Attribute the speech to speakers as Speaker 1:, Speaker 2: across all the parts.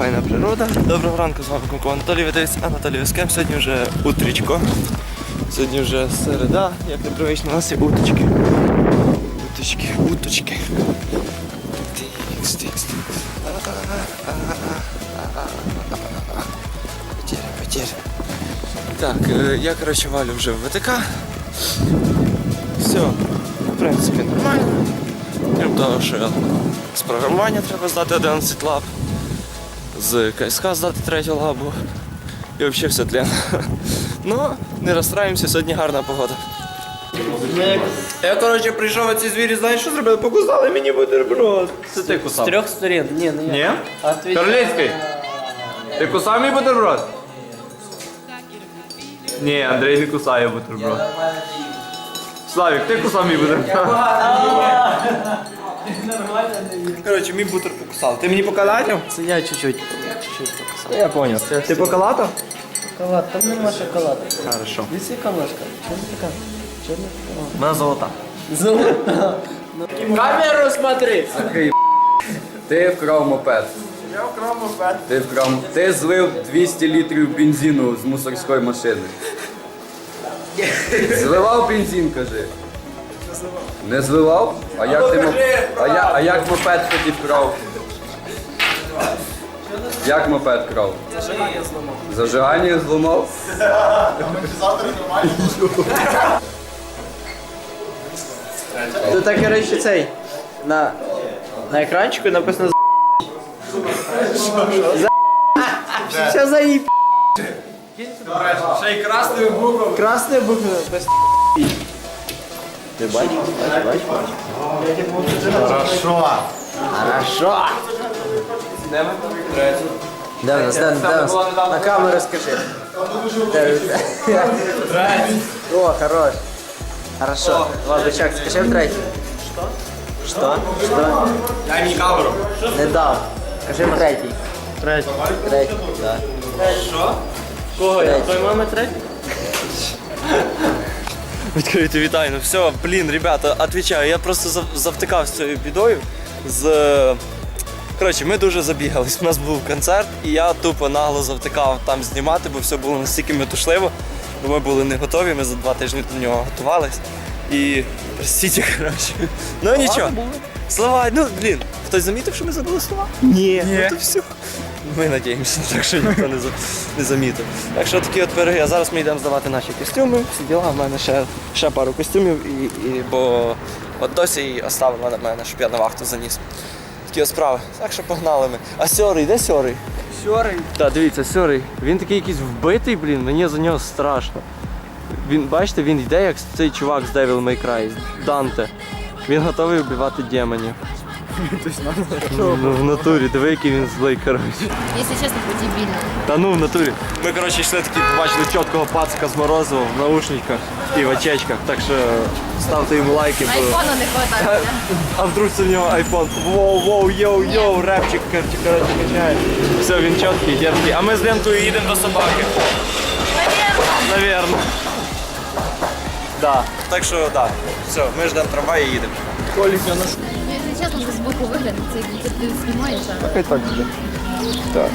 Speaker 1: файна природа. Доброго ранку, з вами Кумко Анатолій Ведець, Анатолій Оскем. Сьогодні вже утрічко. Сьогодні вже середа, як непривично, у нас є уточки. Уточки, уточки. Тикс, тикс, тикс. Потеря, потеря. Так, е, я, коротше, валю вже в ВТК. Все, в принципі, нормально. Крім того, що з програмування треба здати 11 лап, з КСК здати третю лабу. І взагалі все тлен. Ну, не розстраємося, сьогодні гарна погода. Я, коротше, прийшов оці звірі, знаєш, що зробили? Покусали мені бутерброд. Це ти кусав?
Speaker 2: трех сторон. Не, ну я.
Speaker 1: Ні?
Speaker 2: Отвечай.
Speaker 1: Королевський? Ти кусав мій бутерброд? Ні, Андрій не кусає бутерброд. Славік, ти кусав мій бутерброд? Коротше, мій бутер покусав. Ти мені покалатив?
Speaker 2: Це я чуть-чуть. Чуть-чуть покусал.
Speaker 1: Я понял. Ти покалатав?
Speaker 2: Шоколад, там нема шоколада.
Speaker 1: Хорошо.
Speaker 2: Неси камешка. Черника. Черника.
Speaker 1: Вона золота.
Speaker 2: Золото. Камеру смотри.
Speaker 3: Ти вкрав мопед.
Speaker 1: Я вкрав мопед.
Speaker 3: Ти вкрав. Ти злив 200 літрів бензину з мусорської машини. Зливав бензин, кажи. Не зливав? А як ти моп... а, я... а як мопед тоді вкрав? Як мопед крав? Зажигання зламав. Зажигання зламав?
Speaker 2: Тут так, коротше, цей. На, на екранчику написано за... Що за їб...
Speaker 1: Ще й красною буквою.
Speaker 2: Красная буква без Ти бачиш? Бачиш, бачиш?
Speaker 1: Хорошо.
Speaker 2: Хорошо.
Speaker 1: Де ми? Третій.
Speaker 2: Де в нас, де, де в нас? На камеру скажи. Де ви? О, хорош. Хорошо. Ладно, Чак, скажи в третій. Що? Що? Що?
Speaker 1: Дай мені камеру.
Speaker 2: Не дав. Скажи в третій. Третій. Третій, так.
Speaker 1: Що?
Speaker 2: Кого
Speaker 1: я?
Speaker 2: Твоєї мами третій?
Speaker 1: Відкрити вітаю. Ну все, блін, ребята, отвечаю, я просто завтикав з цією бідою. З... Коротше, ми дуже забігались. У нас був концерт, і я тупо нагло завтикав там знімати, бо все було настільки метушливо. Бо ми були не готові, ми за два тижні до нього готувались. І простіть, коротше. Ну нічого. Слова, ну блін, хтось замітив, що ми забули слова? Ні. Ну то все. Ми надіємося, так що ніхто не, не замітив. Так що такі от пироги. А зараз ми йдемо здавати наші костюми. Всі діла. В мене ще, ще пару костюмів, і, і, бо от досі її оставила на мене, щоб я на вахту заніс. Такі от справи. Так що погнали ми. А сьорий, де сьорий?
Speaker 2: Сьорий.
Speaker 1: Так, дивіться, сьорий. Він такий якийсь вбитий, блін, мені за нього страшно. Він, бачите, він йде як цей чувак з Devil May Cry, Данте. Він готовий вбивати демонів. Ну, в натурі, диви, який він злий, коротше.
Speaker 4: Если честно, по дебильному.
Speaker 1: Та ну в натурі. Ми коротше йшли такі, побачили чіткого пацика з морозивом в наушниках і в очечках. Так що ставте йому лайки. Бо...
Speaker 4: Айфону не хватает.
Speaker 1: А вдруг це в нього айфон? Воу, воу, йоу, йоу, репчик коротше, коротше качає. Все, він чіткий, дерзкий. А ми з лентою їдемо до собаки. Наверно. Да. Так що, да. Все, ми ждемо трамвай і їдемо.
Speaker 4: Если честно, то сбоку выглядит, ты, ты, ты снимаешь, а
Speaker 1: Хай так буде. Так.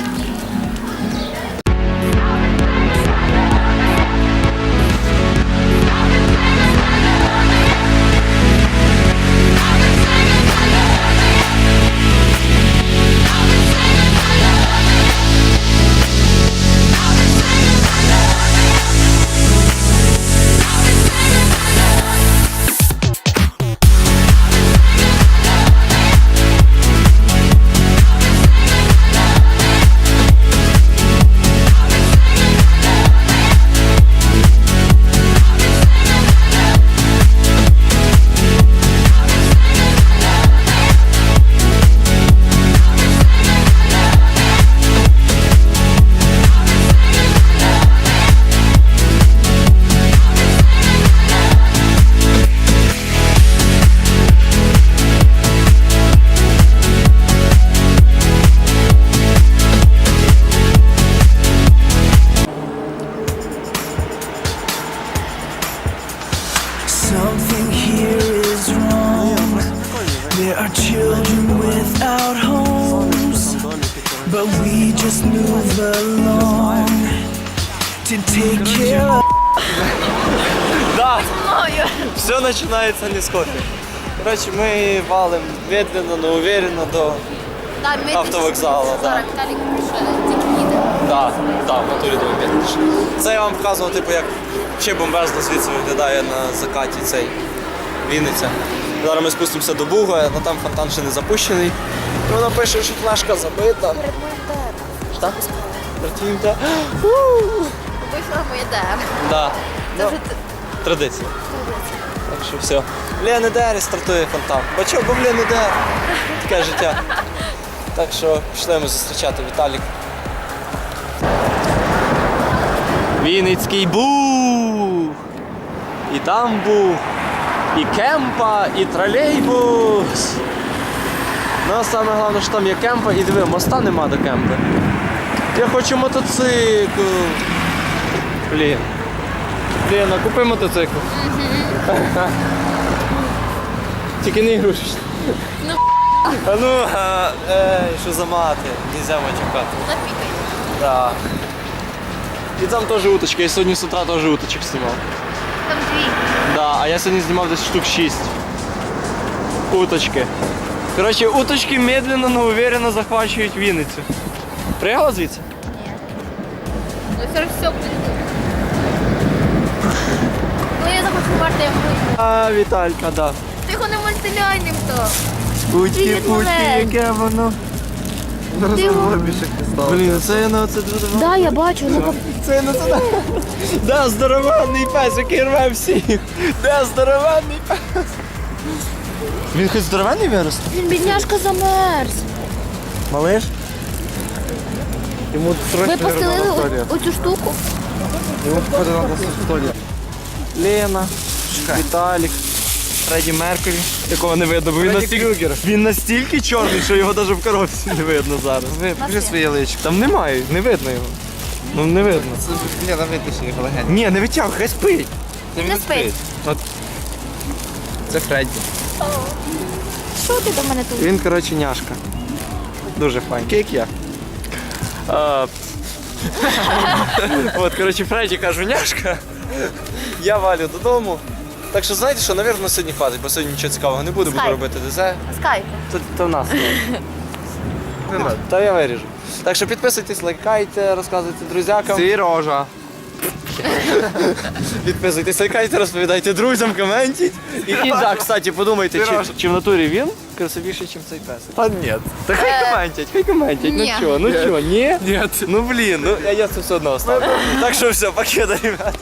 Speaker 5: Something here is wrong. There are children without homes, but we just move along to take care of.
Speaker 1: Да. Все починається не з кофе. Коротше, ми валим медленно, но уверенно до
Speaker 4: ми Зараз
Speaker 1: да.
Speaker 4: Віталік ще тільки
Speaker 1: Да, да, в натурі до медленніше. Це я вам показував, типу, як ще бомбезно звідси виглядає на закаті цей Вінниця. Зараз ми спустимося до Буга, але там фонтан ще не запущений. І вона пише, що флешка забита. Що? Перед та.
Speaker 4: Вийшла моє ДР.
Speaker 1: Да.
Speaker 4: Це
Speaker 1: Ну,
Speaker 4: вже
Speaker 1: традиція. Так що все. В Леонидері стартує фонтан. Бачок, бо в Леонидері. Таке життя. Так що пішли ми зустрічати Віталік. Вінницький бух! І там був, і кемпа, і тролейбус. Ну, а саме головне, що там є кемпа, і диви, моста нема до кемпи. Я хочу мотоцикл. Блін. Блін, а купи мотоцикл. Тільки не ігрушечний.
Speaker 4: Ну,
Speaker 1: А ну, ей, що за мати? Нельзя матюкати.
Speaker 4: Запікай.
Speaker 1: Да. І там теж уточки, я сьогодні з утра теж уточок знімав.
Speaker 4: Там дві.
Speaker 1: Да, а я сьогодні знімав десь штук 6. Уточки. Коротше, уточки медленно, но уверенно захвачують Вінницю. Приїхала звідси?
Speaker 4: Ні. Ну, зараз все буде. Коли я захочу варти, я вийду.
Speaker 1: А, Віталька, да.
Speaker 4: Ти його не мультиляй то.
Speaker 1: Путки,
Speaker 4: Привіт,
Speaker 1: яке воно. Блін, це я на це дуже
Speaker 4: Да, я бачу. Ну,
Speaker 1: Це на це. Да, здоровенний пес, який рве всіх. Де здоровенний пес? Він хоч здоровенний вирос?
Speaker 4: він бідняшка замерз.
Speaker 1: Малиш? Йому
Speaker 4: Ви постелили о- оцю штуку?
Speaker 1: Йому надо столі. Лена, Віталік, Фредді Меркурі, якого не видно, бо він настільки, він настільки чорний, що його навіть в коробці не видно зараз.
Speaker 6: Ви покажи своє личко.
Speaker 1: Там немає, не видно його. Ну не видно.
Speaker 6: Ні, там видно, що його легенько.
Speaker 1: Ні, не витягуй, хай спить.
Speaker 6: Це
Speaker 4: Не спить.
Speaker 1: От
Speaker 6: Це Фредді.
Speaker 4: Що ти до мене тут?
Speaker 1: Він, коротше, няшка. Дуже файний. Як я. А, От, коротше, Фредді кажу, няшка. Я валю додому. Так що знаєте що, напевно, сьогодні хватить, бо сьогодні нічого цікавого не буде, буду
Speaker 4: Скайп.
Speaker 1: робити ДЗ.
Speaker 4: Скайп.
Speaker 1: Це, в нас. Та я виріжу. Так що підписуйтесь, лайкайте, розказуйте друзякам.
Speaker 6: Сережа.
Speaker 1: Підписуйтесь, лайкайте, розповідайте друзям, коментіть. І, і так, кстати, подумайте, чи, чи в натурі він красивіший, ніж цей пес. Та ні. Та хай коментять, хай коментять. Ну
Speaker 4: Ні.
Speaker 1: чого, ну чого, ні?
Speaker 6: Ні.
Speaker 1: Ну блін, ну я, я це все одно оставлю. Так що все, покида, ребят.